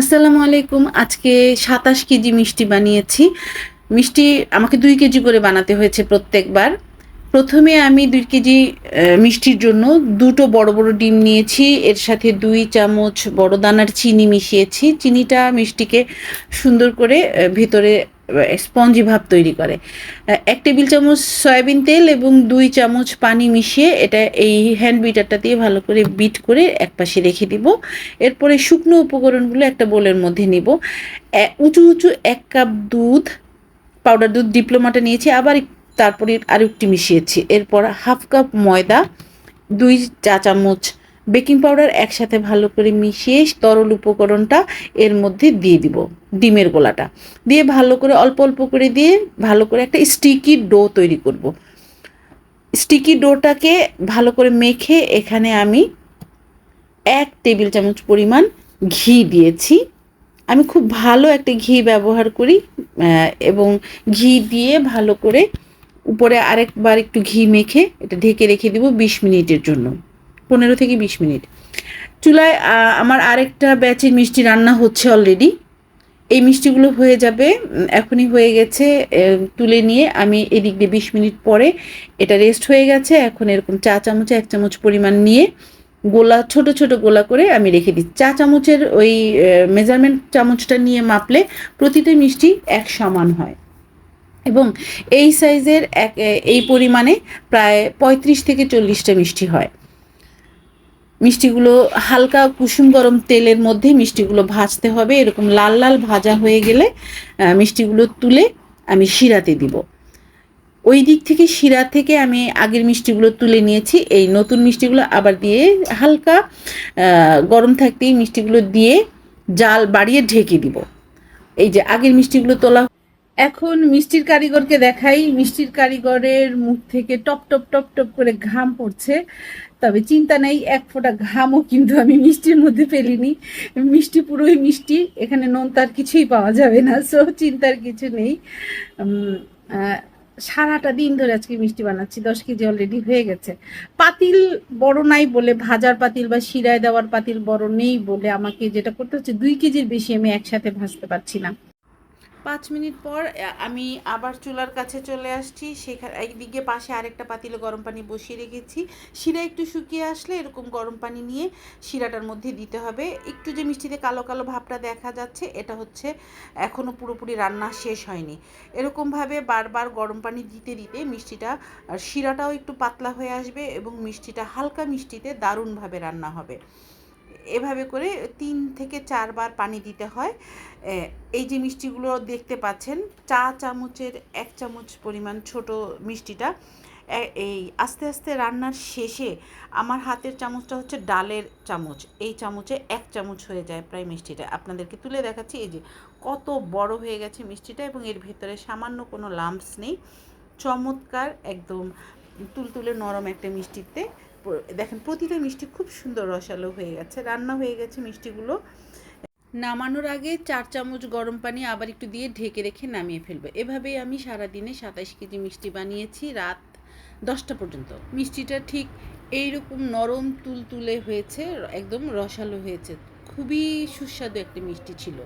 আসসালামু আলাইকুম। আজকে সাতাশ কেজি মিষ্টি বানিয়েছি। মিষ্টি আমাকে দুই কেজি করে বানাতে হয়েছে প্রত্যেকবার। প্রথমে আমি দুই কেজি মিষ্টির জন্য দুটো বড় বড় ডিম নিয়েছি। এর সাথে দুই চামচ বড় দানার চিনি মিশিয়েছি। চিনিটা মিষ্টিকে সুন্দর করে ভিতরে স্পঞ্জি ভাব তৈরি করে। এক টেবিল চামচ সয়াবিন তেল এবং দুই চামচ পানি মিশিয়ে এটা এই হ্যান্ড বিটারটা দিয়ে ভালো করে বিট করে এক পাশে রেখে দিব। এরপরে শুকনো উপকরণগুলো একটা বোলের মধ্যে নিব। উঁচু উঁচু এক কাপ দুধ পাউডার দুধ ডিপ্লোমাটা নিয়েছি। আবার তারপরে আর একটু মিশিয়েছি। এরপর হাফ কাপ ময়দা, দুই চা চামচ বেকিং পাউডার একসাথে ভালো করে মিশিয়ে তরল উপকরণটা এর মধ্যে দিয়ে দিব, ডিমের গোলাটা। দিয়ে ভালো করে, অল্প অল্প করে দিয়ে ভালো করে একটা স্টিকি ডো তৈরি করব। স্টিকি ডোটাকে ভালো করে মেখে এখানে আমি এক টেবিল চামচ পরিমাণ ঘি দিয়েছি। আমি খুব ভালো একটা ঘি ব্যবহার করি এবং ঘি দিয়ে ভালো করে উপরে আরেকবার একটু ঘি মেখে এটা ঢেকে রেখে দিব বিশ মিনিটের জন্য। পনেরো থেকে বিশ মিনিট। চুলায় আমার আরেকটা ব্যাচের মিষ্টি রান্না হচ্ছে অলরেডি এই মিষ্টিগুলো হয়ে যাবে এখনই হয়ে গেছে তুলে নিয়ে আমি এদিক দিয়ে বিশ মিনিট পরে এটা রেস্ট হয়ে গেছে। এখন এরকম চা চামচে এক চামচ পরিমাণ নিয়ে গোলা, ছোট ছোট গোলা করে আমি রেখে দিই চা চামচের ওই মেজারমেন্ট চামচটা নিয়ে মাপলে প্রতিটা মিষ্টি এক সমান হয়। এবং এই সাইজের এক এই পরিমাণে প্রায় পঁয়ত্রিশ থেকে চল্লিশটা মিষ্টি হয়। মিষ্টিগুলো হালকা কুসুম গরম তেলের মধ্যে মিষ্টিগুলো ভাজতে হবে। এরকম লাল লাল ভাজা হয়ে গেলে মিষ্টিগুলো তুলে আমি শিরাতে দিব। ওই দিক থেকে শিরা থেকে আমি আগের মিষ্টিগুলো তুলে নিয়েছি। এই নতুন মিষ্টিগুলো আবার দিয়ে হালকা গরম থাকতেই মিষ্টিগুলো দিয়ে জাল বাড়িয়ে ঢেকে দিব। এই যে আগের মিষ্টিগুলো তোলা এখন মিষ্টির কারিগরকে দেখাই। মিষ্টির কারিগরের মুখ থেকে টপ টপ টপ টপ করে ঘাম পড়ছে। তবে চিন্তা নেই, এক ফোঁটা ঘামও কিন্তু আমি মিষ্টির মধ্যে ফেলিনি। মিষ্টি পুরোই মিষ্টি, এখানে নোন তার কিছুই পাওয়া যাবে না সো চিন্তার কিছু নেই। সারাটা দিন ধরে আজকে মিষ্টি বানাচ্ছি, দশ কেজি অলরেডি হয়ে গেছে। পাতিল বড় নাই বলে, ভাজার পাতিল বা শিরায় দেওয়ার পাতিল বড় নেই বলে আমাকে যেটা করতে হচ্ছে, দুই কেজির বেশি আমি একসাথে ভাজতে পারছি না। পাঁচ মিনিট পর আমি আবার চুলার কাছে চলে আসছি। সেখানে, একদিকে পাশে আরেকটা পাতিলে গরম পানি বসিয়ে রেখেছি। শিরা একটু শুকিয়ে আসলে এরকম গরম পানি নিয়ে শিরাটার মধ্যে দিতে হবে। একটু যে মিষ্টিতে কালো কালো ভাবটা দেখা যাচ্ছে, এটা হচ্ছে এখনও পুরোপুরি রান্না শেষ হয়নি। এরকমভাবে বারবার গরম পানি দিতে দিতে মিষ্টিটা শিরাটাও একটু পাতলা হয়ে আসবে এবং মিষ্টিটা হালকা মিষ্টিতে দারুণভাবে রান্না হবে। এভাবে করে তিন থেকে চারবার পানি দিতে হয়। এই যে মিষ্টিগুলো দেখতে পাচ্ছেন, চা চামচের এক চামচ পরিমাণ ছোট মিষ্টিটা। এই আস্তে আস্তে রান্নার শেষে আমার হাতের চামচটা হচ্ছে ডালের চামচ। এই চামচে এক চামচ হয়ে যায় প্রায় মিষ্টিটা। আপনাদেরকে তুলে দেখাচ্ছি, এই যে কত বড় হয়ে গেছে মিষ্টিটা এবং এর ভেতরে সামান্য কোনো লাম্পস নেই। চমৎকার একদম তুলতুলে নরম একটা মিষ্টিতে দেখেন প্রতিটা মিষ্টি খুব সুন্দর রসালো হয়ে গেছে, রান্না হয়ে গেছে মিষ্টিগুলো। নামানোর আগে চার চামচ গরম পানি আবার একটু দিয়ে ঢেকে রেখে নামিয়ে ফেলব। এভাবেই আমি সারাদিনে সাতাশ কেজি মিষ্টি বানিয়েছি রাত দশটা পর্যন্ত। মিষ্টিটা ঠিক এইরকম নরম তুলতুলে হয়েছে, একদম রসালো হয়েছে। খুবই সুস্বাদু একটা মিষ্টি ছিল।